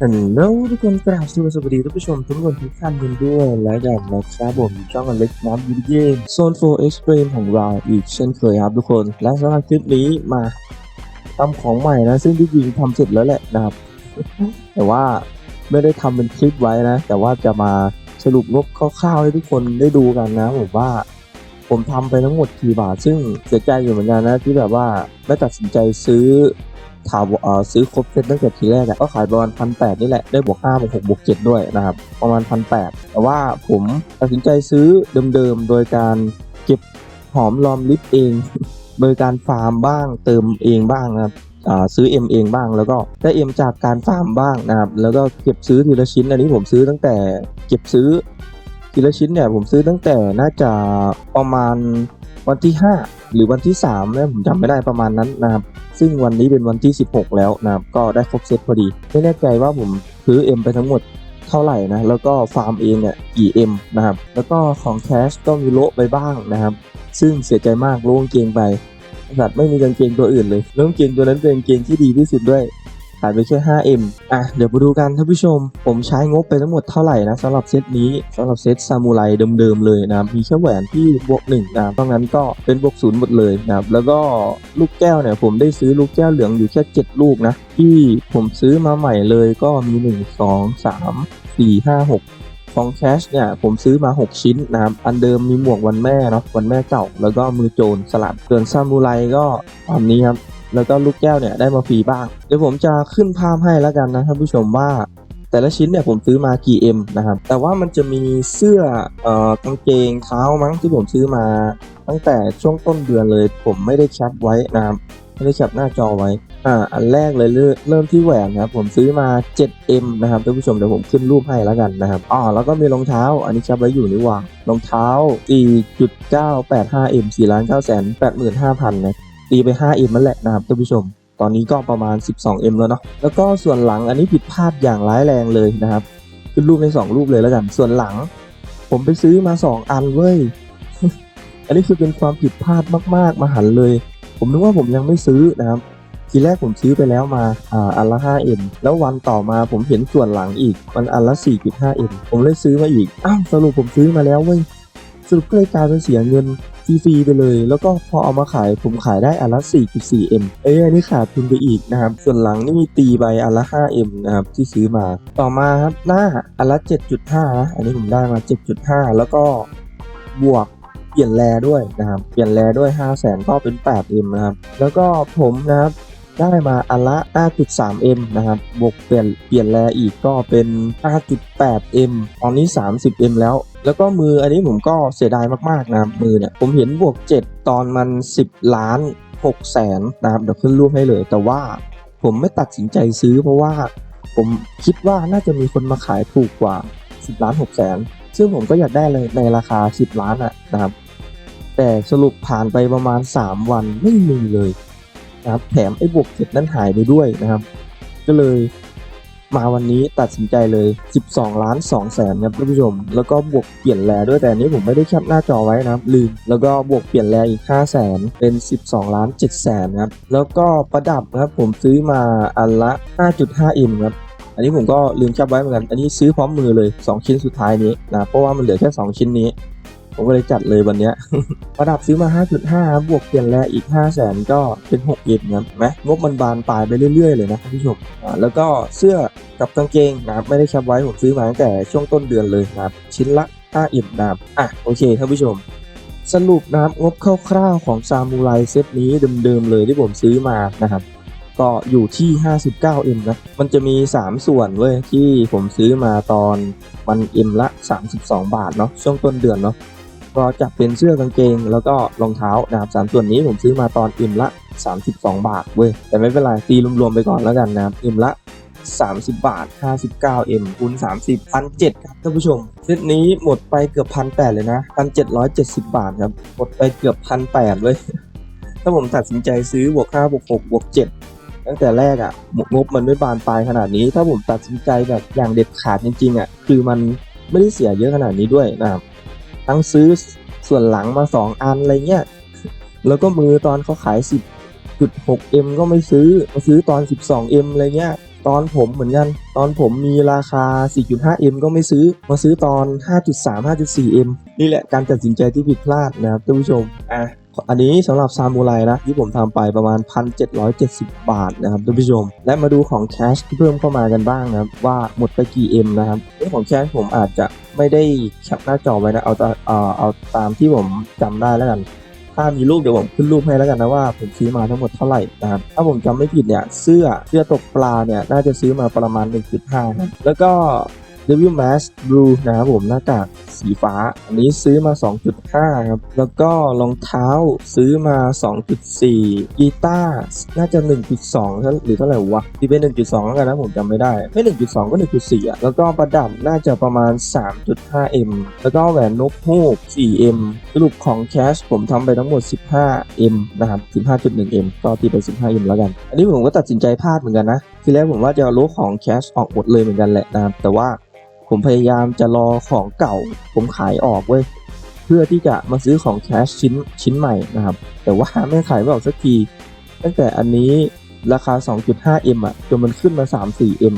ฮัลโหลทุกคนกราบสวัสดีท่านผู้ชมทุกคนทุกท่านกันด้วยและกันนะครับผมช่องอเล็กน้ำยูเกมโซน4 Extreme ของเราอีกเช่นเคยครับทุกคน และสำหรับคลิปนี้มาทำของใหม่นะ ซึ่งที่จริงทำเสร็จแล้วแหละนะครับ แต่ว่าไม่ได้ทำเป็นคลิปไว้นะ แต่ว่าจะมาสรุปงบคร่าวๆให้ทุกคนได้ดูกันนะผมว่าผมทำไปทั้งหมดกี่บาท ซึ่งเสียใจอยู่เหมือนกันนะที่แบบว่าไม่ตัดสินใจซื้อ ถามเออซื้อครบเซตตั้งแต่ทีแรกก็ขายประมาณพันแปดนี่แหละ ได้บวกห้าบวกหกบวกเจ็ดด้วยนะครับ ประมาณพันแปดแต่ว่าผมตัดสินใจซื้อเดิมๆ โดยการเก็บหอมรอมริบเอง โดยการฟาร์มบ้างเติมเองบ้างนะครับอ่าซื้อ M เองบ้างแล้วก็ได้ M จากการฟาร์มบ้างนะครับ แล้วก็เก็บซื้อทีละชิ้นอันนี้ผมซื้อตั้งแต่เก็บซื้อทีละชิ้นเนี่ยผมซื้อตั้งแต่น่าจะประมาณ วันที่ 5 หรือวันที่3เนี่ยผมจำไม่ได้ประมาณนั้นนะครับ ซึ่งวันนี้เป็นวันที่ 16 แล้วนะครับก็ได้ครบเซตพอดี ไม่แน่ใจว่าผมซื้อ M ไปทั้งหมดเท่าไหร่นะ แล้วก็ฟาร์มเองเนี่ยกี่ M นะครับ แล้วก็ของแคชก็มีโละไปบ้างนะครับ ซึ่งเสียใจมากโล่งเกงไปสัตว์ไม่มีกางเกงตัวอื่นเลยแล้วกางเกงตัวนั้นเป็นกางเกงที่ดีที่สุดด้วยายไปแค่ 5M อะ เดี๋ยวมาดูกันท่านผู้ชม ผมใช้งบไปทั้งหมดเท่าไหร่นะสำหรับเซตนี้สำหรับเซตซามูไรเดิมๆเลยนะ มีแค่แหวนที่บวกหนึ่งนะครับเพราะงั้นก็เป็นบวกศูนย์หมดเลยนะครับแล้วก็ลูกแก้วเนี่ยผมได้ซื้อลูกแก้วเหลืองอยู่แค่ 7 ลูกนะ ที่ผมซื้อมาใหม่เลยก็มี 1 2 3 4 5 6ของแคชเนี่ยผมซื้อมา 6 ชิ้นนะครับอันเดิมมีหมวกวันแม่เนาะวันแม่เก่า แล้วก็มือโจรสลัดส่วนซามูไรก็ตามนี้ครับ แล้วก็ลูกแก้วเนี่ยได้มาฟรีบ้าง เดี๋ยวผมจะขึ้นภาพให้แล้วกันนะท่านผู้ชมว่า แต่ละชิ้นเนี่ยผมซื้อมากี่ M นะครับ แต่ว่ามันจะมีเสื้อเอ่อกางเกงเท้ามั้งที่ผมซื้อมา ตั้งแต่ช่วงต้นเดือนเลย ผมไม่ได้แคปไว้นะครับไม่ได้แคปหน้าจอไว้ อ่า อันแรกเลยเริ่มที่แหวนนะครับ ผมซื้อมา 7M นะครับท่านผู้ชมเดี๋ยวผมขึ้นรูปให้แล้วกันนะครับ อ๋อ แล้วก็มีรองเท้า อันนี้แคปไว้อยู่นี่ว่ารองเท้า 4.985M 4ล้าน9แสน85,000นะ ตีไป 5M นั่นแหละนะครับท่านผู้ชม ตอนนี้ก็ประมาณ 12M แล้วเนาะแล้วก็ส่วนหลังอันนี้ผิดพลาดอย่างร้ายแรงเลยนะครับขึ้นรูปใน 2 รูปเลยแล้วกัน ส่วนหลัง ผมไปซื้อมา 2 อันเว้ยอันนี้คือเป็นความผิดพลาดมาก ๆมาหันเลย ผมนึกว่าผมยังไม่ซื้อนะครับทีแรกผมซื้อไปแล้วมาอ่าอันละ 5M แล้ววันต่อมาผมเห็นส่วนหลังอีกมันอันละ 4.5M ผมเลยซื้อมาอีกอ้าวสรุปผมซื้อมาแล้วเว้ย สรุปก็เลยกลายเป็นเสียเงินฟรีๆไปเลย แล้วก็พอเอามาขายผมขายได้อันละ 4.4M เอ้ยอันนี้ขาดทุนไปอีกนะครับ ส่วนหลังนี่มีตีไปอันละ 5M นะครับที่ซื้อมา ต่อมาครับหน้าอันละ 7.5นะอันนี้ผมได้มา 7.5 แล้วก็บวกเปลี่ยนแลด้วยนะครับ เปลี่ยนแลด้วย 5 0 0 0 0 0ก็เป็น 8M นะครับ แล้วก็ผมนะครับได้มาอันละ 5.3M นะครับ บวกเปลี่ยนเปลี่ยนแลอีกก็เป็น 5.8M ตอนนี้ 30M แล้ว แล้วก็มืออันนี้ผมก็เสียดายมากๆนะครับมือเนี่ยผมเห็นบวก 7 ตอนมัน 10 ล้าน6แสนนะครับเดี๋ยวขึ้นรูปให้เลย แต่ว่าผมไม่ตัดสินใจซื้อเพราะว่าผมคิดว่าน่าจะมีคนมาขายถูกกว่า 10 ล้าน6แสนซึ่งผมก็อยากได้เลยในราคา 10 ล้านอะนะครับ แต่สรุปผ่านไปประมาณ 3 วันไม่มีเลยนะครับแถมไอ้บวกเจ็ดนั้นหายไปด้วยนะครับ ก็เลย มาวันนี้ตัดสินใจเลย 12 ล้าน2แสนครับท่านผู้ชม แล้วก็บวกเปลี่ยนแลด้วยแต่อันนี้ผมไม่ได้แคปหน้าจอไว้นะครับลืม แล้วก็บวกเปลี่ยนแลอีก 5 แสนเป็น 12 ล้าน7แสนครับ แล้วก็ประดับนะครับผมซื้อมาอันละ 5.5M ครับอันนี้ผมก็ลืมแคปไว้เหมือนกัน อันนี้ซื้อพร้อมมือเลย 2 ชิ้นสุดท้ายนี้นะ เพราะว่ามันเหลือแค่ 2 ชิ้นนี้ ผมก็เลยจัดเลยวันเนี้ย ประดับซื้อมา 5.5 บวกเปลี่ยนแลอีก 5 0 0แสนก็เป็น 6 เย็นครับเห็นไหมงบมันบานปลายไปเรื่อย ๆ เลยนะท่านผู้ชมอ่าแล้วก็เสื้อกับกางเกงนะครับไม่ได้แคปไว้ผมซื้อมาตั้งแต่ช่วงต้นเดือนเลยนะครับชิ้นละ5อิ่มนะครับอะโอเคท่านผู้ชมสรุปนะครับงบคร่าวๆของซามูไรเซตนี้เดิมๆเลยที่ผมซื้อมานะครับก็อยู่ที่ 59M นะ มันจะมี 3 ส่วนเว้ยที่ผมซื้อมาตอนมัน M ละ 32 บาทเนาะช่วงต้นเดือนเนาะ ก็จะเป็นเสื้อกางเกง แล้วก็รองเท้านะครับสามส่วนนี้ผมซื้อมาตอน M ละ 32 บาทเว้ยแต่ไม่เป็นไรตีรวมๆไปก่อนแล้วกันนะครับ M ละ 30 บาท 59M คูณ30 1,700ครับท่านผู้ชมเซตนี้หมดไปเกือบ1,800เลยนะ1,770บาทครับหมดไปเกือบ1,800เว้ยถ้าผมตัดสินใจซื้อบวก5บวก6บวก7ตั้งแต่แรกอะ่ะงบมันไม่บานปลายขนาดนี้ ถ้าผมตัดสินใจแบบอย่างเด็ดขาดจริงๆอะ่ะคือมันไม่ได้เสียเยอะขนาดนี้ด้วยนะครับ ทั้งซื้อส่วนหลังมา2อันอะไรเงี้ย แล้วก็มือตอนเขาขาย 10.6M ก็ไม่ซื้อมาซื้อตอน 12M อะไรเงี้ย ตอนผมเหมือนกัน ตอนผมมีราคา 4.5M ก็ไม่ซื้อ มาซื้อตอน 5.3 5.4M นี่แหละการตัดสินใจที่ผิดพลาดนะครับท่านผู้ชม อะอันนี้สำหรับซามูไรนะที่ผมทำไปประมาณ 1,770 บาทนะครับท่านผู้ชม และมาดูของแคชที่เพิ่มเข้ามากันบ้างนะครับว่าหมดไปกี่ M นะครับเรื่องของแคชผมอาจจะ ไม่ได้แคปหน้าจอไว้นะ เอาตาเอ่อเอาตามที่ผมจำได้แล้วกัน ถ้ามีรูปเดี๋ยวผมขึ้นรูปให้แล้วกันนะว่าผมซื้อมาทั้งหมดเท่าไหร่นะครับ ถ้าผมจำไม่ผิดเนี่ยเสื้อเสื้อตกปลาเนี่ยน่าจะซื้อมาประมาณ 1.5นะแล้วก็ W Mask Blue นะครับผมหน้ากาก สีฟ้า อันนี้ซื้อมา 2.5 ครับ แล้วก็รองเท้าซื้อมา 2.4 กีตาร์น่าจะ 1.2 หรือเท่าไหร่วะที่เป็น 1.2 แล้วกันนะผมจำไม่ได้ ไม่ 1.2 ก็ 1.4อะแล้วก็ประดับน่าจะประมาณ 3.5M แล้วก็แหวนนกฮูก 4M สรุปของแคชผมทำไปทั้งหมด 15M นะครับ 15.1M ก็ตีไป 15M แล้วกัน อันนี้ผมก็ตัดสินใจพลาดเหมือนกันนะ ทีแรกผมว่าจะเอาโลของแคชออกหมดเลยเหมือนกันแหละนะครับแต่ว่า ผมพยายามจะรอของเก่า ผมขายออกเว้ยเพื่อที่จะมาซื้อของแคชชิ้นชิ้นใหม่นะครับ แต่ว่าไม่ขายไม่ออกสักที ตั้งแต่อันนี้ราคา 2.5M อะจนมันขึ้นมา 3-4M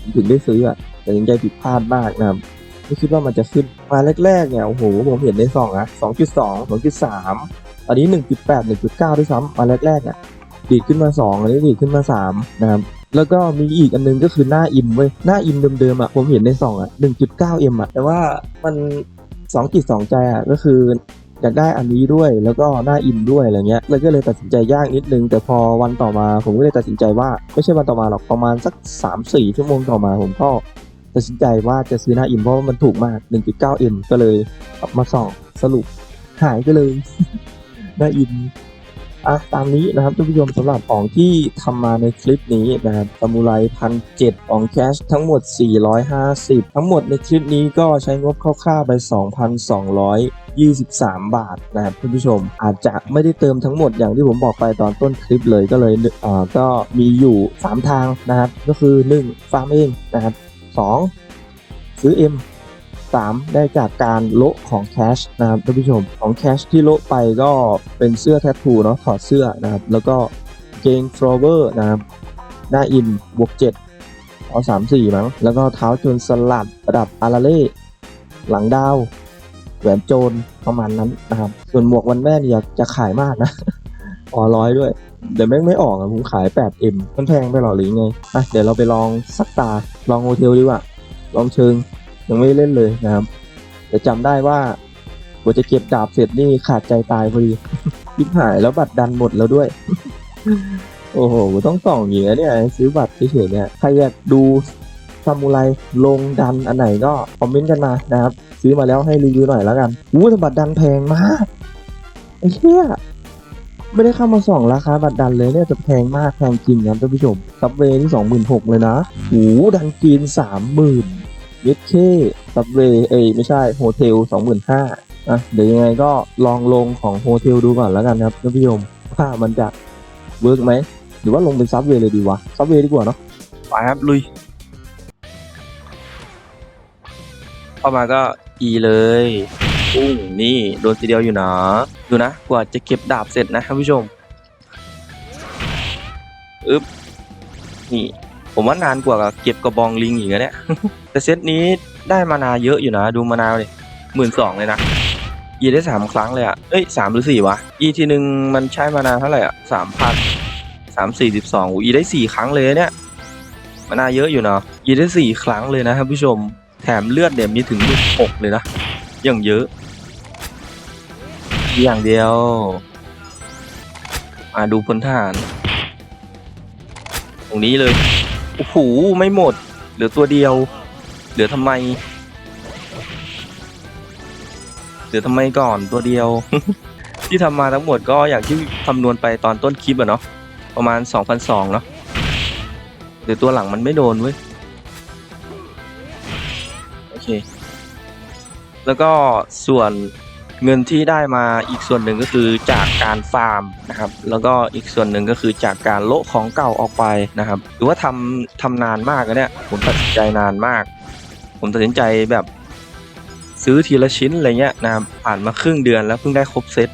ผมถึงได้ซื้ออะแต่ยังใจผิดพลาดมากนะครับไม่คิดว่ามันจะขึ้นมาแรกๆเนี่ยโอ้โหผมเห็นในซองนะ2.2 2.3อันนี้ 1.8 1.9 ด้วยซ้ำมาแรกๆเนี่ยดีดขึ้นมา 2 อันนี้ดีดขึ้นมา 3 นะครับ แล้วก็มีอีกอันนึงก็คือหน้าอิมเว้ยหน้าอิมเดิมๆอะผมเห็นในซองอะ 1.9M อะแต่ว่ามัน2จิต2ใจอะก็คืออยากได้อันนี้ด้วยแล้วก็หน้าอินด้วยอะไรเงี้ยเลยก็เลยตัดสินใจยากนิดนึง แต่พอวันต่อมาผมก็เลยตัดสินใจว่าไม่ใช่วันต่อมาหรอกประมาณสัก 3-4 ชั่วโมงต่อมาผมก็ตัดสินใจว่าจะซื้อหน้าอินเพราะว่ามันถูกมาก 1.9M ก็เลยเอามาส่องสรุปหายก็เลยหน้าอิน อะตามนี้นะครับท่านผู้ชมสำหรับของที่ทำมาในคลิปนี้นะครับซามูไรพันเจ็ดของแคชทั้งหมด 450 ทั้งหมดในคลิปนี้ก็ใช้งบคร่าวๆไป 2,200 23 บาทนะครับท่านผู้ชมอาจจะไม่ได้เติมทั้งหมดอย่างที่ผมบอกไปตอนต้นคลิปเลยก็เลยเอ่อก็มีอยู่ 3 ทางนะครับ ก็คือ 1 ฟาร์มเองนะครับ2ซื้อ M 3 ได้จากการโละของแคชนะครับท่านผู้ชมของแคชที่โละไปก็เป็นเสื้อแทททูเนาะถอดเสื้อนะครับ แล้วก็เกงฟลอเวอร์นะครับ หน้าอินบวก7เอา3 4มั้งแล้วก็เท้าจนสลัดระดับอาราเล่หลังดาวแหวนโจรประมาณนั้นนะครับ ส่วนหมวกวันแม่เนี่ยจะขายมากนะอ๋อร้อยด้วย เดี๋ยวแม่งไม่ออกอะผมขาย 8M มันแพงไปหรอหรือไงอะเดี๋ยวเราไปลองสักตา ลองโฮเทลดีกว่า ลองเชิง ยังไม่ได้เล่นเลยนะครับแต่จำได้ว่ากว่าจะเก็บดาบเสร็จนี่ขาดใจตายพอดียิบหายแล้วบัตรดันหมดแล้วด้วย โอ้โห ต้องส่องอย่างเงี้ยเนี่ย ซื้อบัตรเฉยๆเนี่ยใครอยากดูซามูไรลงดันอันไหนก็คอมเมนต์กันมานะครับ ซื้อมาแล้วให้รีวิวหน่อยแล้วกันอู้แต่บัตรดันแพงมากไอ้เหี้ยไม่ได้เข้ามาส่องราคาบัตรดันเลยเนี่ยจะแพงมากแพงจริงครับท่านผู้ชมซับเวย์นี่สองหมื่นหกเลยนะโอ้ดันจีนสามหมื่น ยสเคซับเวย์เอ้ยไม่ใช่โฮเทลสองหมื่นห้าอะเดี๋ยวยังไงก็ลองลงของโฮเทลดูก่อนแล้วกันครับท่านผู้ชมว่ามันจะเวิร์กไหม หรือว่าลงเป็นซับเวย์เลยดีวะซับเวย์ดีกว่าเนาะไปครับลุยเข้ามาก็อีเลยปุ้งนี่โดนทีเดียวอยู่นะดูนะกว่าจะเก็บดาบเสร็จนะท่านผู้ชมอึ๊บนี่ ผมว่านานกว่าเก็บกระบองลิงอีกนะเนี่ย แต่เซตนี้ได้มานาเยอะอยู่นะ ดูมานาเลยหมื่นสองเลยนะอีได้สามครั้งเลยอะเอ้ยสามหรือสี่วะอีทีหนึ่งมันใช้มานาเท่าไหร่อะสามพันสามสี่สิบสองอีได้สี่ครั้งเลยเนี่ยมานาเยอะอยู่เนาะอีได้สี่ครั้งเลยนะท่านผู้ชมแถมเลือดเนี่ยมีถึงลูกหกเลยนะอย่างเยอะอย่างเดียวมาดูพลทหาร ตรงนี้เลย โอ้โหไม่หมด เหลือตัวเดียว เหลือทำไม เหลือทำไมก่อนตัวเดียว ที่ทำมาทั้งหมดก็อย่างที่คำนวณไปตอนต้นคลิปอะเนาะประมาณ2,200เนาะเดี๋ยวตัวหลังมันไม่โดนเว้ยโอเค แล้วก็ส่วน เงินที่ได้มาอีกส่วนหนึ่งก็คือจากการฟาร์มนะครับ แล้วก็อีกส่วนหนึ่งก็คือจากการโละของเก่าออกไปนะครับ หรือว่าทำทำนานมากนะเนี่ยผมตัดสินใจนานมาก ผมตัดสินใจแบบซื้อทีละชิ้นอะไรเงี้ยนะครับผ่านมาครึ่งเดือนแล้วเพิ่งได้ครบเซต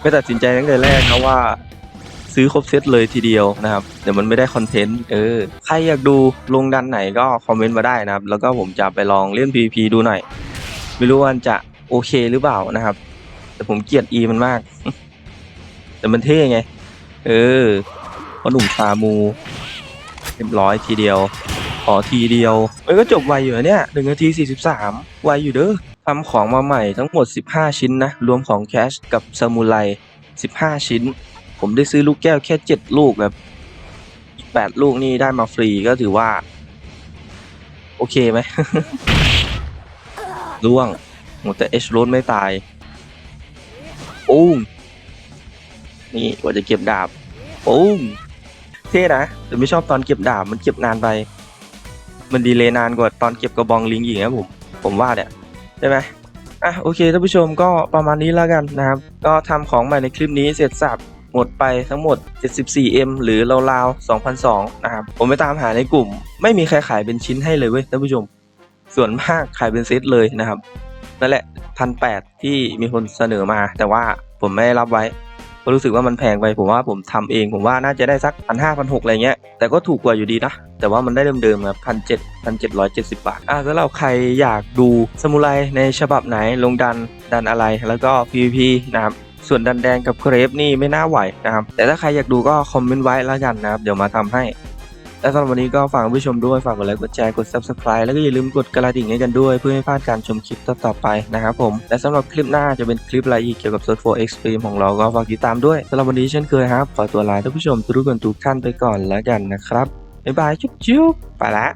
ไม่ตัดสินใจตั้งแต่แรกนะว่าซื้อครบเซตเลยทีเดียวนะครับเดี๋ยวมันไม่ได้คอนเทนต์เออใครอยากดูลงดันไหนก็คอมเมนต์มาได้นะครับ แล้วก็ผมจะไปลองเล่น PVP ดูหน่อยไม่รู้ว่ามันจะ โอเคหรือเปล่านะครับ แต่ผมเกลียด E มันมาก แต่มันเท่ไง เออพอหนุ่มซามูเรียบร้อยทีเดียวขอทีเดียวเอ้ยก็จบไวอยู่นะเนี่ยหนึ่งนาทีสี่สิบสามไวอยู่เด้อทำของมาใหม่ทั้งหมด 15 ชิ้นนะ รวมของแคชกับซามูไร 15 ชิ้น ผมได้ซื้อลูกแก้วแค่ 7 ลูกแบบอีก 8 ลูกนี่ได้มาฟรีก็ถือว่า โอเคไหมล่วง หแต่เอชโรนไม่ตายโอ้งนี่กว่าจะเก็บดาบโอ้งเท่นะแต่ไม่ชอบตอนเก็บดาบมันเก็บนานไป มันดีเลยนานกว่าตอนเก็บกระบองลิงอีกนะผมผมว่าเนี่ยใช่ไหมอะโอเคท่านผู้ชมก็ประมาณนี้แล้วกันนะครับ ก็ทำของใหม่ในคลิปนี้เสร็จสับหมดไปทั้งหมด 74M หรือราวๆ2,002นะครับ ผมไปตามหาในกลุ่ม ไม่มีใครขายเป็นชิ้นให้เลยเว้ยท่านผู้ชม ส่วนมากขายเป็นเซตเลยนะครับ นั่นแหละพันแปดที่มีคนเสนอมา แต่ว่าผมไม่ได้รับไว้เพราะรู้สึกว่ามันแพงไปผมว่าผมทำเองผมว่าน่าจะได้สักพันห้าพันหกอะไรเงี้ยแต่ก็ถูกกว่าอยู่ดีนะ แต่ว่ามันได้เดิมๆครับพันเจ็ดพันเจ็ดร้อยเจ็ดสิบบาทอะสำหรับใครอยากดูสมุไรในฉบับไหนลงดันดันอะไรแล้วก็ PVP นะครับส่วนดันแดงกับเครปนี่ไม่น่าไหวนะครับแต่ถ้าใครอยากดูก็คอมเมนต์ไว้แล้วกันนะครับเดี๋ยวมาทำให้ และสำหรับวันนี้ก็ฝากผู้ชมด้วยฝากกดไลค์กดแชร์กด subscribe แล้วก็อย่าลืมกดกระดิ่งให้กันด้วย เพื่อไม่พลาดการชมคลิปต่อๆไปนะครับผม และสำหรับคลิปหน้าจะเป็นคลิปอะไรอีกเกี่ยวกับ Search for Extreme ของเราก็ฝากติดตามด้วยสำหรับวันนี้เช่นเคยครับขอตัวลาท่านผู้ชมทุกคนทุกท่านไปก่อนแล้วกันนะครับบ๊ายบายจุ๊บๆไปละ